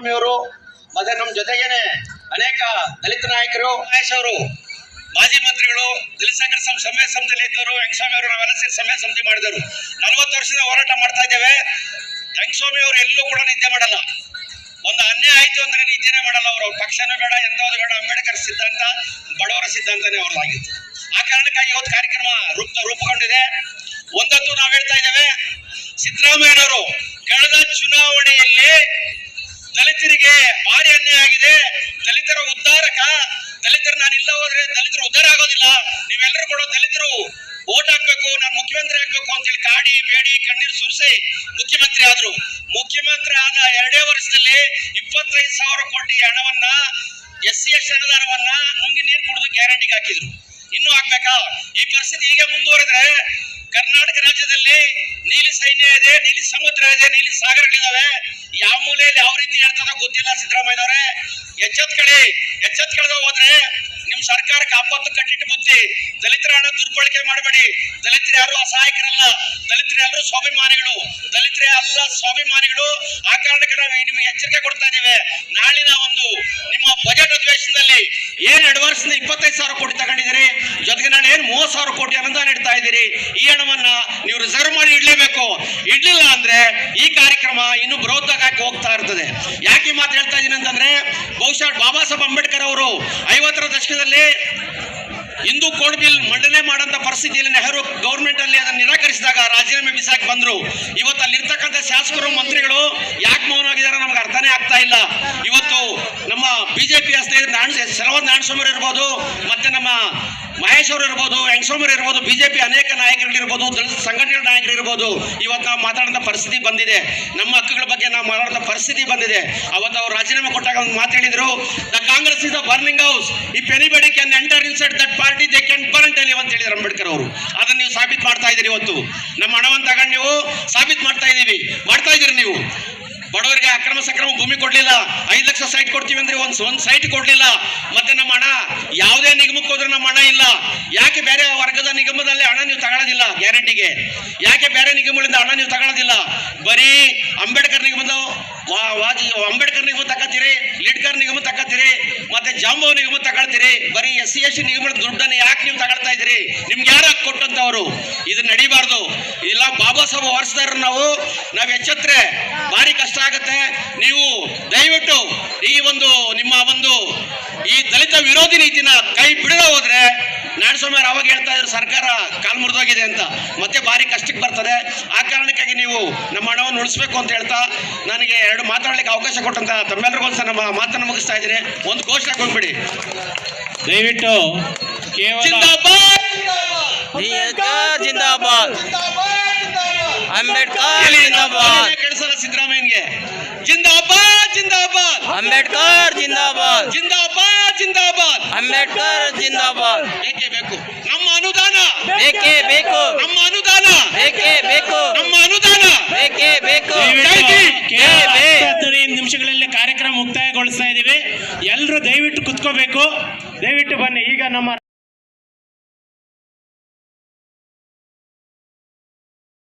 ಅವರು, ಮತ್ತೆ ನಮ್ಮ ಜೊತೆಗೇನೆ ಅನೇಕ ದಲಿತ ನಾಯಕರು ಅವರು, ಮಾಜಿ ಮಂತ್ರಿಗಳು, ದಲಿತ ಸಂಘರ್ಷ ಸಮಯ ಸಮಿತಿಯಲ್ಲಿ ಇದ್ದವರು ಹೆಂಗಸ್ವಾಮಿ ಅವರು, ನಾವೆಲ್ಲ ಸೇರಿ ಸಮಯ ಸಮಿತಿ ಮಾಡಿದವರು ನಲವತ್ತು ವರ್ಷದ ಹೋರಾಟ ಮಾಡ್ತಾ ಇದ್ದೇವೆ. ಹೆಂಗಸ್ವಾಮಿ ಅವರು, ಎಲ್ಲೂ ಕೂಡ ನಿದ್ದೆ ಮಾಡಲ್ಲ. ಒಂದು ಅನ್ಯಾಯ ಆಯ್ತು ಅಂದ್ರೆ ನಿದ್ದೆನೆ ಮಾಡಲ್ಲ ಅವರು. ಅವ್ರ ಪಕ್ಷನೂ ಬೇಡ, ಎಂಥದ್ದು ಬೇಡ, ಅಂಬೇಡ್ಕರ್ ಸಿದ್ಧಾಂತ, ಬಡವರ ಸಿದ್ಧಾಂತನೇ ಅವ್ರದ್ದಾಗಿತ್ತು ಆ ಕಾರಣಕ್ಕಾಗಿ ಇವತ್ತು ಕಾರ್ಯಕ್ರಮ ರೂಪ, ರೂಪುಗೊಂಡಿದೆ. ಒಂದತ್ತು ನಾವು ಹೇಳ್ತಾ ಇದ್ದೇವೆ, ಸಿದ್ದರಾಮಯ್ಯನವರು ಭಾರಿ ಅನ್ಯಾಯ ಆಗಿದೆ. ದಲಿತರ ಉದ್ಧಾರಕ, ದಲಿತರು ನಾನು ಇಲ್ಲ ಹೋದ್ರೆ ದಲಿತರು ಉದ್ಧಾರ ಆಗೋದಿಲ್ಲ. ನೀವೆಲ್ಲರೂ ಕೂಡ ದಲಿತರು ಓಟ್ ಹಾಕ್ಬೇಕು, ನಾನು ಮುಖ್ಯಮಂತ್ರಿ ಆಗ್ಬೇಕು ಅಂತೇಳಿ ಕಾಡಿ, ಬೇಡಿ, ಕಣ್ಣೀರು ಸುರಿಸಿ ಮುಖ್ಯಮಂತ್ರಿ ಆದ್ರು. ಮುಖ್ಯಮಂತ್ರಿ ಆದ ಎರಡೇ ವರ್ಷದಲ್ಲಿ ಇಪ್ಪತ್ತೈದು ಸಾವಿರ ಕೋಟಿ ಹಣವನ್ನ, ಎಸ್ ಸಿ ಎಸ್ ಅನುದಾನವನ್ನ ನುಂಗಿ ನೀರು ಕುಡಿದು ಗ್ಯಾರಂಟಿಗೆ ಹಾಕಿದ್ರು. ಇನ್ನೂ ಹಾಕ್ಬೇಕಾ? ಈ ಪರಿಸ್ಥಿತಿ ಹೀಗೆ ಮುಂದುವರೆದ್ರೆ ಕರ್ನಾಟಕ ರಾಜ್ಯದಲ್ಲಿ ಸೈನ್ಯ ಇದೆ ನೀಲಿ ಸಮುದ್ರ ಇದೆ ನೀಲಿ ಸಾಗರಗಳಿದಾವೆ ಯಾವ ಮೂಲೆಯಲ್ಲಿ ಯಾವ ರೀತಿ ಹೇಳ್ತದ ಗೊತ್ತಿಲ್ಲ ಸಿದ್ದರಾಮಯ್ಯನವರೇ. ಎಚ್ಚೆತ್ಕೊಳ್ಳಿ ಎಚ್ಚೆತ್ಕೊಳ್ಳದೆ ಹೋದ್ರೆ ನಿಮ್ ಸರ್ಕಾರಕ್ಕೆ ಆಪತ್ತು ಕಟ್ಟಿಟ್ಟು ಬುದ್ಧಿ ದಲಿತರ ಹಣ ದುರ್ಬಳಕೆ ಮಾಡಬೇಡಿ. ದಲಿತರು ಯಾರು ಅಸಹಾಯಕರಲ್ಲ. ದಲಿತರು ಎಲ್ಲರೂ ಸ್ವಾಭಿಮಾನಿಗಳು. ದಲಿತರೇ ಅಲ್ಲ ಸ್ವಾಭಿಮಾನಿಗಳು. ಆ ಕಾರಣಕ್ಕೆ ನಾವು ನಿಮಗೆ ಎಚ್ಚರಿಕೆ ಕೊಡ್ತಾ ಇದ್ದೇವೆ. ನಾಳಿನ ಒಂದು ನಿಮ್ಮ ಸಾವಿರ ಕೋಟಿ ಅನುದಾನ ಇಡ್ತಾ ಇದ್ದೀರಿ. ಈ ಹಣವನ್ನ ನೀವು ರಿಸರ್ವ್ ಮಾಡಿ ಇಡ್ಲೇಬೇಕು. ಇಡ್ಲಿಲ್ಲ ಅಂದ್ರೆ ಈ ಕಾರ್ಯಕ್ರಮ ಇನ್ನು ಆಗಕ್ಕೆ ಹೋಗ್ತಾ ಇರ್ತದೆ. ಯಾಕೆ ಮಾತು ಹೇಳ್ತಾ ಇದ್ದೀನಿ ಅಂತಂದ್ರೆ, ಬಹುಶಃ ಬಾಬಾ ಸಾಹೇಬ್ ಅಂಬೇಡ್ಕರ್ ಅವರು ಐವತ್ತರ ದಶಕದಲ್ಲಿ ಹಿಂದೂ ಕೋಡ್ ಬಿಲ್ ಮಂಡನೆ ಮಾಡಂತ ಪರಿಸ್ಥಿತಿಯಲ್ಲಿ ನೆಹರು ಗೌರ್ಮೆಂಟ್ ಅಲ್ಲಿ ಅದನ್ನು ನಿರಾಕರಿಸಿದಾಗ ರಾಜೀನಾಮೆ ಬಿಸಾಕಿ ಬಂದ್ರು. ಇವತ್ತು ಅಲ್ಲಿರ್ತಕ್ಕಂಥ ಶಾಸಕರು, ಮಂತ್ರಿಗಳು ಯಾಕೆ ಮೌನ ಆಗಿದಾರ ನಮ್ಗೆ ಅರ್ಥನೇ ಆಗ್ತಾ ಇಲ್ಲ. ಇವತ್ತು ನಮ್ಮ ಬಿಜೆಪಿ ಸ್ನೇಹಿತರು ನಾರಾಯಣ ಶರವತ್ ನಾರಾಯಣಸ್ವಾಮಿ ಇರ್ಬೋದು, ಮತ್ತೆ ನಮ್ಮ ಮಹೇಶ್ ಅವರು ಇರ್ಬೋದು ಹೆಂಗಸ್ವಾಮಿ ಇರ್ಬೋದು, ಬಿಜೆಪಿ ಅನೇಕ ನಾಯಕರುಗಳಿರ್ಬೋದು ದಲಿತ ಸಂಘಟನೆಗಳ ನಾಯಕರು ಇರ್ಬೋದು ಇವತ್ತು ನಾವು ಮಾತಾಡೋಂಥ ಪರಿಸ್ಥಿತಿ ಬಂದಿದೆ. ನಮ್ಮ ಹಕ್ಕುಗಳ ಬಗ್ಗೆ ನಾವು ಮಾತಾಡೋಂಥ ಪರಿಸ್ಥಿತಿ ಬಂದಿದೆ. ಅವತ್ತು ಅವ್ರು ರಾಜೀನಾಮೆ ಕೊಟ್ಟಾಗ ಒಂದು ಮಾತು ಹೇಳಿದ್ರು the Congress is the burning house if anybody can enter inside that party they can burn telly ಅಂತ ಹೇಳಿದ್ರು ಅಂಬೇಡ್ಕರ್ ಅವರು. ಅದನ್ನು ನೀವು ಸಾಬೀತು ಮಾಡ್ತಾ ಇದ್ದೀರಿ ಇವತ್ತು. ನಮ್ಮ ಹಣವನ್ನು ತಗೊಂಡು ನೀವು ಸಾಬೀತು ಮಾಡ್ತಾ ಇದ್ದೀವಿ ಮಾಡ್ತಾ ಇದ್ದೀರಿ ನೀವು. ಬಡವರಿಗೆ ಅಕ್ರಮ ಸಕ್ರಮ ಭೂಮಿ ಕೊಡ್ಲಿಲ್ಲ. ಐದು ಲಕ್ಷ ಸೈಟ್ ಕೊಡ್ತೀವಿ ಅಂದ್ರೆ ಒಂದ್ ಒಂದ್ ಸೈಟ್ ಕೊಡ್ಲಿಲ್ಲ. ಮತ್ತೆ ನಮ್ಮ ಹಣ, ಯಾವುದೇ ನಿಗಮಕ್ಕೆ ಹೋದ್ರೆ ನಮ್ಮ ಹಣ ಇಲ್ಲ. ಯಾಕೆ ಬೇರೆ ವರ್ಗದ ನಿಗಮದಲ್ಲಿ ಹಣ ನೀವು ತಗೊಳ್ಳೋದಿಲ್ಲ ಗ್ಯಾರಂಟಿಗೆ ಯಾಕೆ ಬೇರೆ ನಿಗಮಗಳಿಂದ ಹಣ ನೀವು ತಗೊಳ್ಳೋದಿಲ್ಲ ಬರೀ ಅಂಬೇಡ್ಕರ್ ನಿಗಮದ ಅಂಬೇಡ್ಕರ್ ನಿಗಮ ತಗೋತೀರಿ, ಲಿಡ್ಕರ್ ನಿಗಮ ತಗೋತೀರಿ. ಮತ್ತೆ ಜಾಂಬೋ ನಿಗಮ ತಗೊಳ್ತೀರಿ? ಬರೀ ಎಸ್ ಸಿ ಎಸ್ ಸಿ ನಿಗಮದ ದುಡ್ಡನ್ನು ಯಾಕೆ ನೀವು ತಗೊಳ್ತಾ ಇದ್ದೀರಿ? ನಿಮ್ಗೆ ಯಾರು ಕೊಟ್ಟಂತವ್ರು? ಇದು ನಡಿಬಾರ್ದು. ಇಲ್ಲ, ಬಾಬಾ ಸಾಹೇಬ್ ವಾರಸ್ದಾರ ನಾವು. ನಾವು ಎಚ್ಚೆತ್ರೆ ಭಾರಿ ಕಷ್ಟ ಆಗುತ್ತೆ. ನೀವು ದಯವಿಟ್ಟು ಈ ಒಂದು ನಿಮ್ಮ ಒಂದು ಈ ದಲಿತ ವಿರೋಧಿ ನೀತಿನ ಕೈ ಬಿಡದ ಹೋದ್ರೆ ನಾಡಸ್ವಾಮಿ ಅವ್ರು ಅವಾಗ ಹೇಳ್ತಾ ಇದ್ರು ಸರ್ಕಾರ ಕಾಲ್ ಮುರಿದೋಗಿದೆ ಅಂತ. ಮತ್ತೆ ಭಾರಿ ಕಷ್ಟಕ್ಕೆ ಬರ್ತದೆ. ಆ ಕಾರಣಕ್ಕಾಗಿ ನೀವು ನಮ್ಮ ಹಣವನ್ನು ಉಳಿಸ್ಬೇಕು ಅಂತ ಹೇಳ್ತಾ ನನಗೆ ಎರಡು ಮಾತಾಡಲಿಕ್ಕೆ ಅವಕಾಶ ಕೊಟ್ಟಂತ ತಮ್ಮೆಲ್ಲರಿಗೂ ಸಹ ನಮ್ಮ ಮಾತನ್ನು ಮುಗಿಸ್ತಾ ಇದ್ದೀನಿ. ಒಂದು ಘೋಷಣೆ ಕೊಟ್ಬಿಡಿ ದಯವಿಟ್ಟು ಜಿಂದಾಬಾದ್! ಜಿಂದಾಬಾದ್ ಜಿಂದಾಬಾದ್! ಅಂಬೇಡ್ಕರ್ ಜಿಂದಾಬಾದ್! ಸಿದ್ದರಾಮಯ್ಯನ್ಗೆ? ಜಿಂದಾಬಾದ್ ಜಿಂದಾಬಾದ್! ಅಂಬೇಡ್ಕರ್ ಜಿಂದಾಬಾದ್ ಜಿಂದಾಬಾದ್! ಜಿಂದಾಬಾದ್! ಅಂಬೇಡ್ಕರ್ ಜಿಂದಾಬಾದ್. ಬೇಕೇ ಬೇಕು? ನಮ್ಮ ಅನುದಾನ. ಬೇಕೇ ಬೇಕು. ನಮ್ಮ ಅನುದಾನ. ಬೇಕೇ ಬೇಕು. ನಮ್ಮ ಅನುದಾನ. ಬೇಕೇ ಬೇಕು. ಹದಿನೈದು ನಿಮಿಷಗಳಲ್ಲಿ ಕಾರ್ಯಕ್ರಮ ಮುಕ್ತಾಯಗೊಳಿಸ್ತಾ ಇದ್ದೀವಿ ಎಲ್ಲರೂ ದಯವಿಟ್ಟು ಕುತ್ಕೋಬೇಕು. ದಯವಿಟ್ಟು ಬನ್ನಿ. ಈಗ ನಮ್ಮ